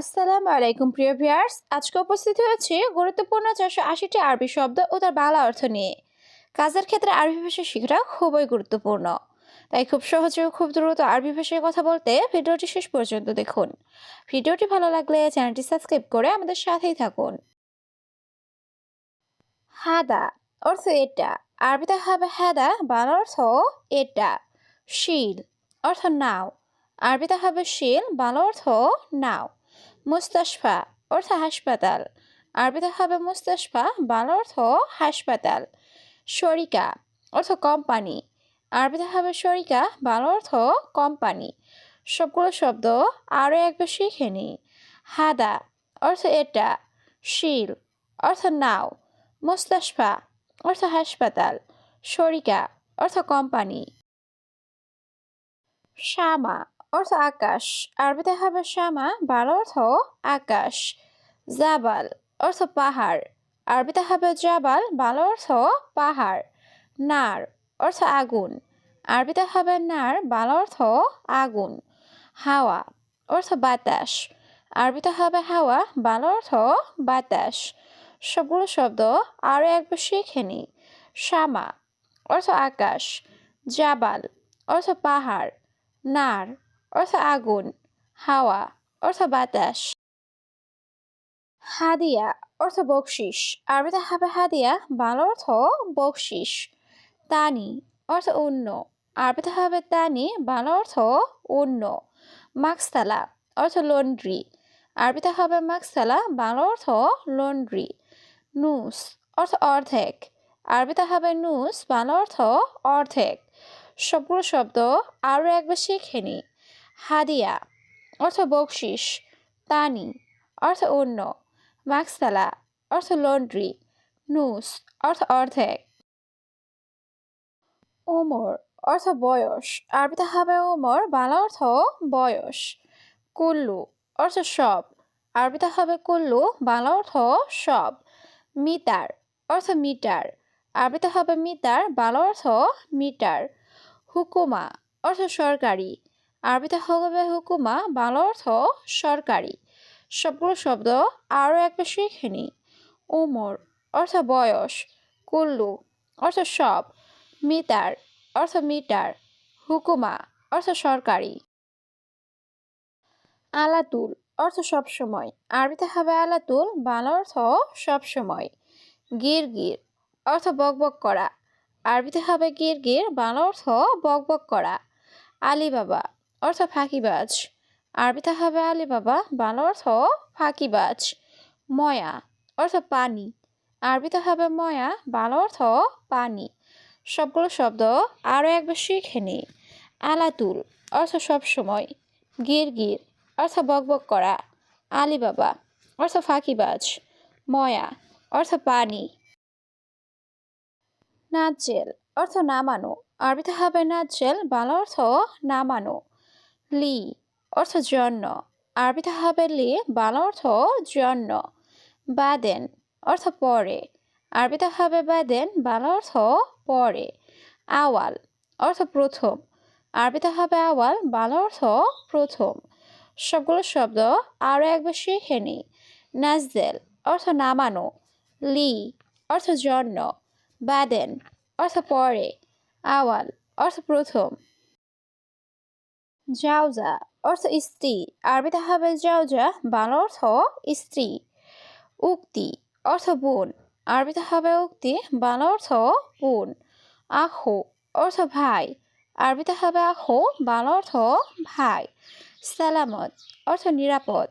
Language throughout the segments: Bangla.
আসসালামু আলাইকুম, প্রিয় ভিউয়ার্স। আজকে উপস্থিত হয়েছে গুরুত্বপূর্ণ চারশো আশিটি আরবি শব্দ ও তার বাংলা অর্থ নিয়ে। কাজের ক্ষেত্রে আরবি ভাষা শেখাটা খুবই গুরুত্বপূর্ণ। তাই খুব সহজে ও খুব দ্রুত আরবি ভাষায় কথা বলতে ভিডিওটি শেষ পর্যন্ত দেখুন। ভিডিওটি ভালো লাগলে চ্যানেলটি সাবস্ক্রাইব করে আমাদের সাথেই থাকুন। হাদা অর্থ এটা। আরবিতে হবে হাদা, বাংলা অর্থ এটা। শিল অর্থ নাও। আরবিতে হবে শিল, বাংলা অর্থ নাও। মুস্তাশফা, অর্থ হাসপাতাল। আরবিতে হবে মুস্তাশফা, বাংলা অর্থ হাসপাতাল। শরিকা, অর্থ কোম্পানি। আরবিতে হবে শরিকা, বাংলা অর্থ কোম্পানি। সবগুলো শব্দ আরও একবার শিখে নিই। হাদা, অর্থ এটা। শিল, অর্থ নাও। মুস্তাশফা, অর্থ হাসপাতাল। শরিকা, অর্থ কোম্পানি। শ্যামা অর্থ আকাশ। আরবিতে হবে শ্যামা, বাংলা অর্থ আকাশ। জাবাল, অর্থ পাহাড়। আরবিতে হবে জাবাল, বাংলা অর্থ পাহাড়। নার, অর্থ আগুন। আরবিতে হবে নার, বাংলা অর্থ আগুন। হাওয়া, অর্থ বাতাস। আরবিতে হবে হাওয়া, বাংলা অর্থ বাতাস। সবগুলো শব্দ আরও একবার শিখে নিই শ্যামা, অর্থ আকাশ। জাবাল, অর্থ পাহাড়। নার অর্থ আগুন, হাওয়া অর্থ বাতাস। হাদিয়া অর্থ বকশিস। আরবিতে হবে হাদিয়া, বাংলা অর্থ বকশিস। তানি অর্থ অন্য। আরবিতে হবে তানি, বাংলা অর্থ অন্য। মাকসালা, অর্থ লন্ড্রি। আরবিতে হবে মাকসালা, বাংলা অর্থ লন্ড্রি। নুস, অর্থ অর্ধেক। আরবিতে হবে নুস, বাংলা অর্থ অর্ধেক। সবগুলো শব্দ আরও একবার শিখে নিই হাদিয়া, অর্থ বকশিস তানি অর্থ অন্য মাকসালা, অর্থ লন্ড্রি, নুস, অর্থ অর্ধেক। ওমর, অর্থ বয়স, আরবিতে হবে ওমর, বাংলা অর্থ বয়স। কুল্লু, অর্থ সব, আরবিতে হবে কুল্লু, বাংলা অর্থ সব। মিটার অর্থ মিটার, আরবিতে হবে মিটার বাংলা অর্থ মিটার। হুকুমা, অর্থ সরকারি আরবিতে হবে হুকুমা, বাংলা অর্থ সরকারি। সবগুলো শব্দ আরও একবার শিখে নিই। উমর, অর্থ বয়স। কুল্লু, অর্থ সব। মিটার অর্থ মিটার। হুকুমা, অর্থ সরকারি। আলাতুল, অর্থ সবসময় আরবিতে হবে আলাতুল, বাংলা অর্থ সবসময় গির গির অর্থ বকবক করা। আরবিতে হবে গির গির বাংলা অর্থ বকবক করা। আলিবাবা অর্থ ফাঁকিবাজ আরবিতে হবে আলিবাবা, বাংলা অর্থ ফাঁকিবাজ ময়া, অর্থ পানি। আরবিতে হবে ময়া, বাংলা অর্থ পানি। সবগুলো শব্দ আরও একবার শিখে নিই আলাতুল, অর্থ সবসময় গির গির, অর্থ বকবক করা। আলিবাবা, অর্থ ফাঁকিবাজ ময়া, অর্থ পানি। নাচেল অর্থ নামানো। আরবিতে হবে নাচেল বাংলা অর্থ নামানো। লি অর্থ জন্য। আরবিতে হবে লি, বাংলা অর্থ জন্য। বাদেন অর্থ পরে। আরবিতে হবে বাদেন, বাংলা অর্থ পরে। আওয়াল অর্থ প্রথম। আরবিতে হবে আওয়াল, বাংলা অর্থ প্রথম। সবগুলো শব্দ আরও একবার শিখে নিই নাজদেল অর্থ নামানো। লি অর্থ জন্য। বাদেন অর্থ পরে। আওয়াল অর্থ প্রথম। জাউজা অর্থ স্ত্রী। আরবিতে হবে জাউজা বাংলা অর্থ স্ত্রী। উক্তি, অর্থ বোন। আরবিতে হবে উক্তি, বাংলা অর্থ বোন। আহো অর্থ ভাই। আরবিতে হবে আহো বাংলা অর্থ ভাই। সালামত, অর্থ নিরাপদ।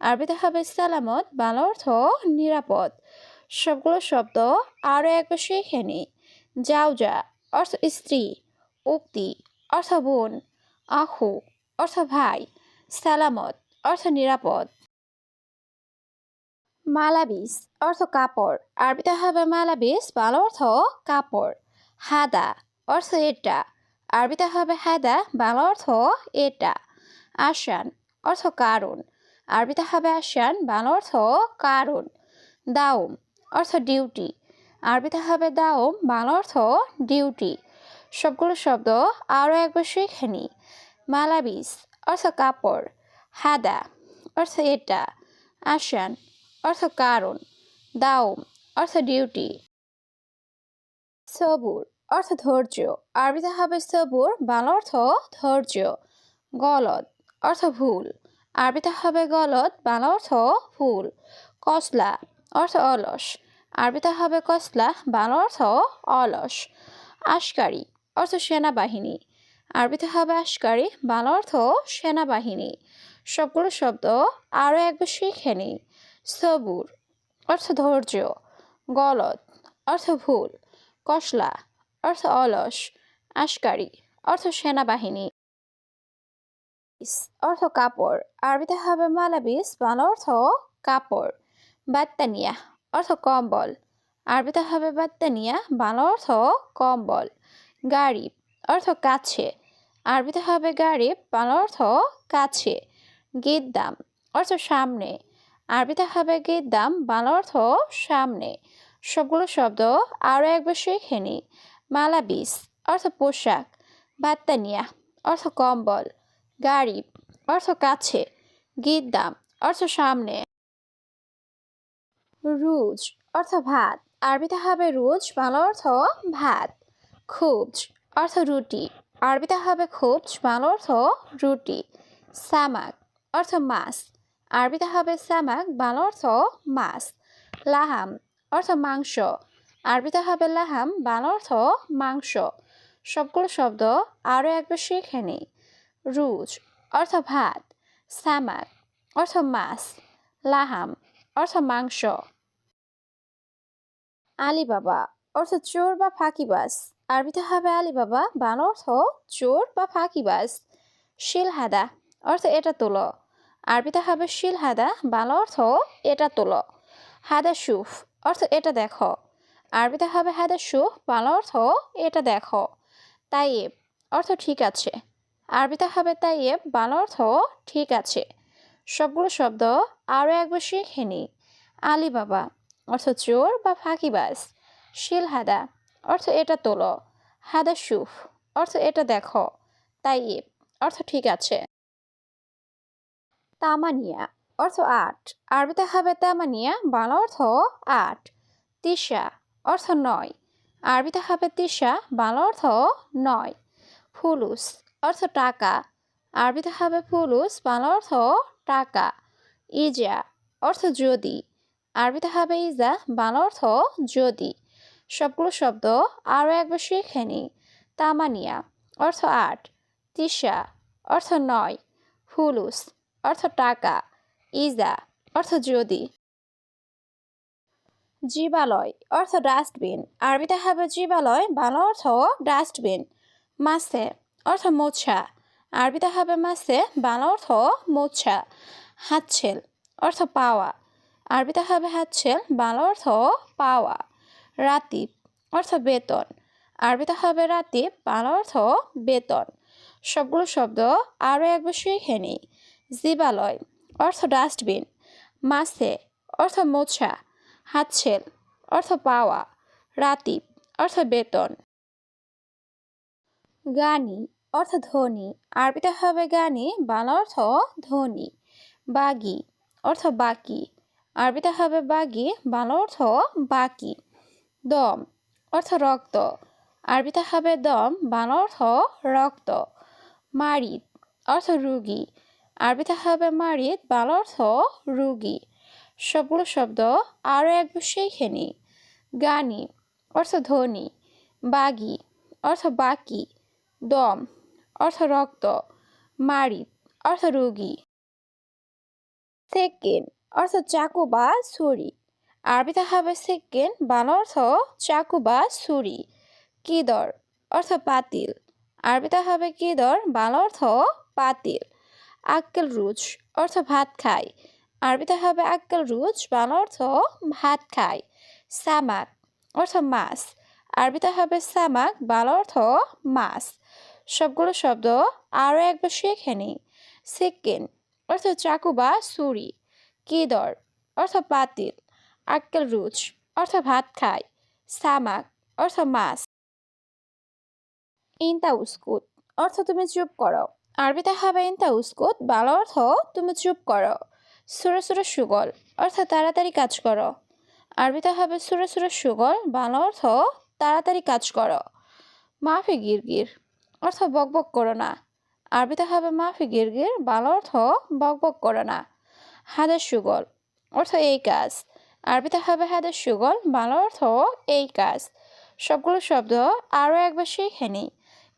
আরবিতে হবে সালামত, বাংলা অর্থ নিরাপদ। সবগুলো শব্দ আরও একবার শিখে নিই জাউজা অর্থ স্ত্রী। উক্তি, অর্থ বোন। আহু অর্থ ভাই, সালামত, অর্থ নিরাপদ। মালাবিস, অর্থ কাপড় আরবিতে হবে মালাবিস, বাংলা অর্থ কাপড়। হাদা, অর্থ এটা আরবিতে হবে হাদা, বাংলা অর্থ এটা। আসান অর্থ কারণ আরবিতে হবে আসান বাংলা অর্থ কারণ দাউম, অর্থ ডিউটি আরবিতে হবে দাউম, বাংলা অর্থ ডিউটি। সবগুলো শব্দ আরও একবার শিখে নিই। মালাবিস, অর্থ কাপড়। হাদা, অর্থ এটা। আসান, অর্থ কারণ। দাউম, অর্থ ডিউটি। সবুর, অর্থ ধৈর্য। আরবিতে হবে সবুর, বাংলা অর্থ ধৈর্য। গলদ, অর্থ ভুল। আরবিতে হবে গলদ, বাংলা অর্থ ভুল। কসলা, অর্থ অলস। আরবিতে হবে কসলা, বাংলা অর্থ অলস। আশকারি অর্থ সেনাবাহিনী। আরবিতে হবে আশকারি, বাংলা অর্থ সেনাবাহিনী। সবগুলো শব্দ আরও একবার শিখে নিই। সবুর অর্থ ধৈর্য। গলদ, অর্থ ভুল। কসলা, অর্থ অলস। আশকারি, অর্থ সেনাবাহিনী। অর্থ কাপড়। আরবিতে হবে মালাবিস, বাংলা অর্থ কাপড়। বাত্তানিয়া, অর্থ কম্বল। আরবিতে হবে বাত্তানিয়া, বাংলা অর্থ কম্বল। গাড়ি, অর্থ কাছে। আরবিতে হবে গাড়ি, বাংলা অর্থ কাছে। গিদ্দাম অর্থ সামনে। আরবিতে হবে গিদ্দাম বাংলা অর্থ সামনে। সবগুলো শব্দ আরও একবার শিখে নিই মালাবিস, অর্থ পোশাক। বাত্তানিয়া, অর্থ কম্বল। গাড়ি, অর্থ কাছে। গিদ্দাম অর্থ সামনে। রুজ, অর্থ ভাত। আরবিতে হবে রুজ, বাংলা অর্থ ভাত। খুবজ অর্থ রুটি। আরবিতে হবে খুবজ বাংলা অর্থ রুটি। সামাক, অর্থ মাছ। আরবিতে হবে সামাক, বাংলা অর্থ মাছ। লাহাম, অর্থ মাংস। আরবিতে হবে লাহাম, বাংলা অর্থ মাংস। সবগুলো শব্দ আরও একবার শিখে নিই। রুজ, অর্থ ভাত। সামাক, অর্থ মাছ। লাহাম, অর্থ মাংস। আলিবাবা, অর্থ চোর বা ফাঁকিবাজ আরবিতে হবে আলিবাবা, বাংলা অর্থ চোর বা ফাঁকিবাজ। শিলহাদা অর্থ এটা তোলো। আরবিতে হবে শিলহাদা, বাংলা অর্থ এটা তোলো। হাদা সুফ অর্থ এটা দেখো। আরবিতে হবে হাদা সুফ, বাংলা অর্থ এটা দেখো। তাইয়েব অর্থ ঠিক আছে। আরবিতে হবে তাইয়েব, বাংলা অর্থ ঠিক আছে। সবগুলো শব্দ আরও একবার শিখে নিই আলিবাবা অর্থ চোর বা ফাঁকিবাজ। শিলহাদা অর্থ এটা তোলো। হাদা সুফ। অর্থ এটা দেখো। তাই অর্থ ঠিক আছে। তামানিয়া। অর্থ আট। আরবিতে হবে তামানিয়া। বাংলা অর্থ আট। তিশা অর্থ নয়। আরবিতে হবে তিশা বাংলা অর্থ নয়। ফুলুস। অর্থ টাকা। আরবিতে হবে ফুলুস। বাংলা অর্থ টাকা। ইজা। অর্থ যদি। আরবিতে হবে ইজা। বাংলা অর্থ যদি। সবগুলো শব্দ আরও একবার শিখে নিই তামানিয়া, অর্থ আট। তিশা অর্থ নয়। ফুলুস অর্থ টাকা। ইজা, অর্থ যদি। জীবালয়, অর্থ ডাস্টবিন। আরবিতে হবে জীবালয়, বাংলা অর্থ ডাস্টবিন। মাসে অর্থ মোছা। আরবিতে হবে মাসে বাংলা অর্থ মোছা। হাতছেল, অর্থ পাওয়া। আরবিতে হবে হাতছেল, বাংলা অর্থ পাওয়া। রাতিব, অর্থ বেতন। আরবিতে হবে রাতিব, বাংলা অর্থ বেতন। সবগুলো শব্দ আরও একবার শিখে নিই। জীবালয়, অর্থ ডাস্টবিন। মাছে, অর্থ মোছা। হাতছেল অর্থ পাওয়া। রাতিব, অর্থ বেতন। গানি, অর্থ ধনী। আরবিতে হবে গানি, বাংলা অর্থ ধনী। বাগি, অর্থ বাকি। আরবিতে হবে বাগি, বাংলা অর্থ বাকি। দম, অর্থ রক্ত। আরবিতে হবে দম, বাংলা অর্থ রক্ত। মারিদ, অর্থ রুগী। আরবিতে হবে মারিদ, বাংলা অর্থ রুগী। সবগুলো শব্দ আরও একবার শিখে নিই গানি, অর্থ ধনী। বাগি, অর্থ বাকি। দম, অর্থ রক্ত। মারিদ, অর্থ রোগী। সেকেন্ড, অর্থ চাকু বা ছুরি। আরবিতে হবে সেকেন্ড বাংলা অর্থ চাকু বা ছুরি। কিদর অর্থ পাতিল। আরবিতে হবে কিদর বাংলা অর্থ পাতিল। আক্কেল রুচ, অর্থ ভাত খায়। আরবিতে হবে আক্কেল রুচ বাংলা অর্থ ভাত খায়। সামাক, অর্থ মাছ। আরবিতে হবে সামাক বাংলা অর্থ মাছ। সবগুলো শব্দ আরও একবার শিখে নিই সেকেন্ড, অর্থ চাকু বা ছুরি। কিদর অর্থ পাতিল। আক্কেল রুচ অর্থ ভাত খায় সামাক অর্থ মাছ। ইন্তা উস্কুত, অর্থ তুমি চুপ করো। আরবিতে হবে ইন্তা উস্কুত, বাংলা অর্থ তুমি চুপ করো। সুরে সুরে সুগল, অর্থ তাড়াতাড়ি কাজ করো। আরবিতে হবে সুরে সুরে সুগল, বাংলা অর্থ তাড়াতাড়ি কাজ করো। মাফি গিরগির, অর্থ বকবক করো না। আরবিতে হবে মাফি গিরগির, বাংলা অর্থ বকবক করো না। হাদের সুগল, অর্থ এই কাজ। আরবিতে হবে হাদের সুগল বাংলা অর্থ এই কাজ। সবগুলো শব্দ আরও একবার শিখে নিই।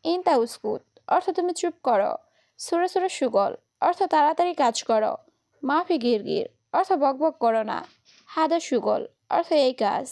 ইনতা উস্কুত, অর্থ তুমি চুপ করো। সুরে সুরে সুগল, অর্থ তাড়াতাড়ি কাজ করো। মাফি গির গির অর্থ বকবক করো না। হাদের সুগল, অর্থ এই কাজ।